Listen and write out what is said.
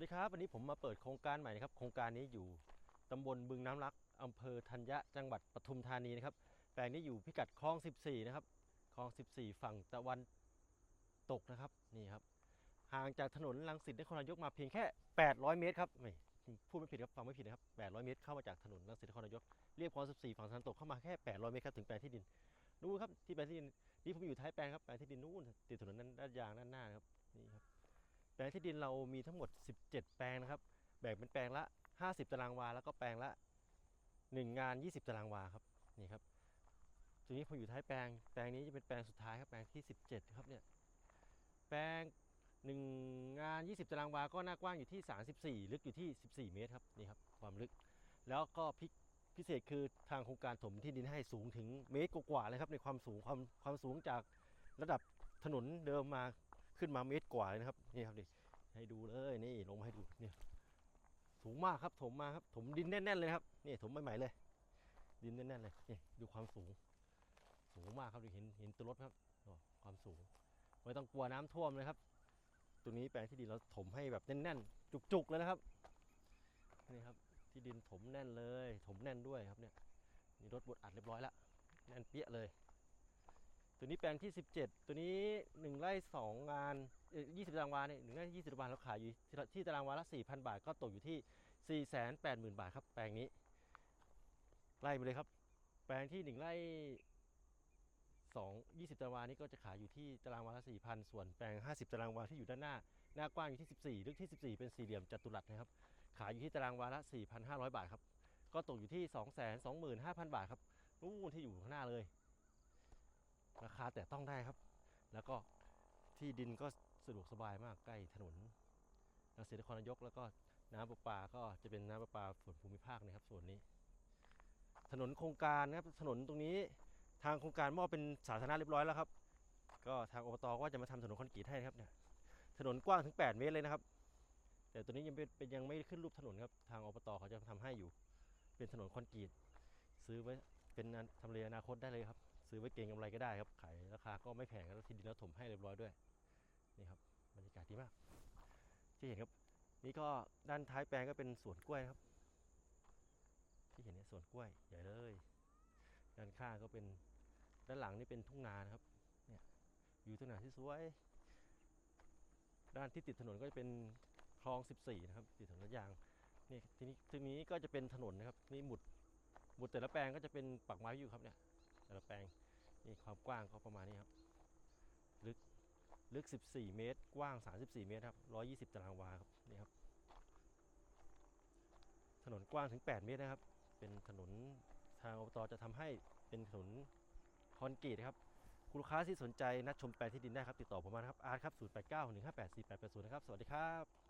วัสดีครับ วันนี้ผมมาเปิดโครงการใหม่นะครับ โครงการนี้อยู่ตำบลบึงน้ำรักอำเภอธัญญะจังหวัดปทุมธานีนะครับ แปลงนี้อยู่พิกัดคลอง 14 นะครับ คลอง 14 ฝั่งตะวันตกนะครับ นี่ครับ ห่างจากถนนลังสิตนครนายกมาเพียงแค่ 800 เมตรครับไม่พูดไม่ผิดครับ ฟังไม่ผิดนะครับ 800 เมตรเข้ามาจากถนนลังสิตนครนายก เรียบคลอง 14 ฝั่งตะวันตกเข้ามาแค่ 800 เมตรครับ ถึงแปลงที่ดินนู่นครับ ที่แปลงที่ดิน นี่ผมอยู่ท้ายแปลงครับ แปลงที่ดินนู่นติดถนนนั้นด้านยางด้านหน้านะครับ นี่ครับ ลงที่ดินเรามีทั้งหมด 17 แปลงนะครับแบ่งเป็นแปลงละ 50 ตารางวา แล้วก็แปลงละ 1 งาน 20 ตารางวาครับนี่ครับทีนี้ผมอยู่ท้ายแปลงแปลงนี้จะเป็นแปลงสุดท้ายครับแปลงที่ 17 ครับเนี่ยแปลง 1 งาน 20 ตารางวา ก็หน้ากว้างอยู่ที่ 34 ลึกอยู่ที่ 14 เมตรครับนี่ครับความลึก แล้วก็พิพิเศษคือทางโครงการถมที่ดินให้สูงถึงเมตรกว่าเลยครับในความสูงความความสูงจากระดับถนนเดิมมา ขึ้นมาเมตรกว่าเลยนะครับนี่ครับดิให้ดูเลยนี่ลงมาให้ดูเนี่ยสูงมากครับถมมาครับถมดินแน่นๆเลยครับนี่ถมใหม่ๆเลย ดินแน่นๆเลยนี่ดูความสูง สูงมากครับดูเห็นเห็นตัวรถครับความสูงไม่ต้องกลัวน้ำท่วมเลยครับตรงนี้แปลงที่ดินเราถมให้แบบแน่นๆ จุกๆเลยนะครับนี่ครับที่ดินถมแน่นเลย ถมแน่นด้วยครับเนี่ยนี่รถบดอัดเรียบร้อยแล้วแน่นเปี้ยเลย ตัวนี้แปลงที่ 17 ตัวนี้ 1ไร่2งานเอ่อ20 ตารางวาเนี่ยหนึ่งได้20 ตารางวาเราขายอยู่ที่ที่ตารางวาละ 4,000 บาท ก็ตกอยู่ที่ 480,000 บาทครับ แปลงนี้ ไล่ไปเลยครับ แปลงที่ 1ไร่2 20 ตารางวานี่ก็จะขายอยู่ที่ตารางวาละ 4,000 ส่วนแปลง 50 ตารางวาที่อยู่ด้านหน้า หน้ากว้างอยู่ที่ 14 ลึกที่ 14 เป็นสี่เหลี่ยมจัตุรัสนะครับ ขายอยู่ที่ตารางวาละ 4,500 บาทครับ ก็ตกอยู่ที่ 225,000 บาทครับนู่นที่อยู่ข้างหน้าเลย ราคาแต่ต้องได้ครับ แล้วก็ที่ดินก็สะดวกสบายมากใกล้ถนนรังสิตนครนายก แล้วก็น้ำประปาก็จะเป็นน้ำประปาส่วนภูมิภาคนะครับ ส่วนนี้ ถนนโครงการนะครับถนนตรงนี้ทางโครงการมอบเป็นสาธารณะเรียบร้อยแล้วครับ ก็ทางอบตก็จะมาทำถนนคอนกรีตให้นะครับเนี่ยถนนกว้างถึง 8 เมตรเลยนะครับ แต่ตัวนี้ยังเป็นเป็นยังไม่ขึ้นรูปถนนครับทางอบตเขาจะทำให้อยู่ เป็นถนนคอนกรีตซื้อไว้เป็นทำเลอนาคตได้เลยครับ ซื้อไว้เก็งกำไรก็ได้ครับขายราคาก็ไม่แพงแล้วที่ดินแล้วถมให้เรียบร้อยด้วยนี่ครับบรรยากาศดีมากที่เห็นครับนี่ก็ด้านท้ายแปลงก็เป็นสวนกล้วยนะครับ ที่เห็นเนี่ยสวนกล้วยใหญ่เลยด้านข้างก็เป็นด้านหลังนี่เป็นทุ่งนานะครับเนี่ยอยู่ทุ่งนาที่สวยด้านที่ติดถนนก็จะเป็นคลอง 14 นะครับ ติดถนนลาดยางนี่ทีนี้ทีนี้ก็จะเป็นถนนนะครับนี่หมุดหมุดแต่ละแปลงก็จะเป็นปักไม้อยู่ครับเนี่ย แต่ละแปลงนี่ความกว้างก็ประมาณนี้ครับ ลึกลึก 14 เมตร กว้าง 34 เมตรครับ 120 ตารางวาครับ นี่ครับ ถนนกว้างถึง 8 เมตรนะครับ เป็นถนนทางอบตจะทำให้เป็นถนนคอนกรีตนะครับ คุณลูกค้าที่สนใจนัดชมแปลงที่ดินได้ครับ ติดต่อผมมานะครับ อาร์ตครับ 089 158 4880 นะครับ สวัสดีครับ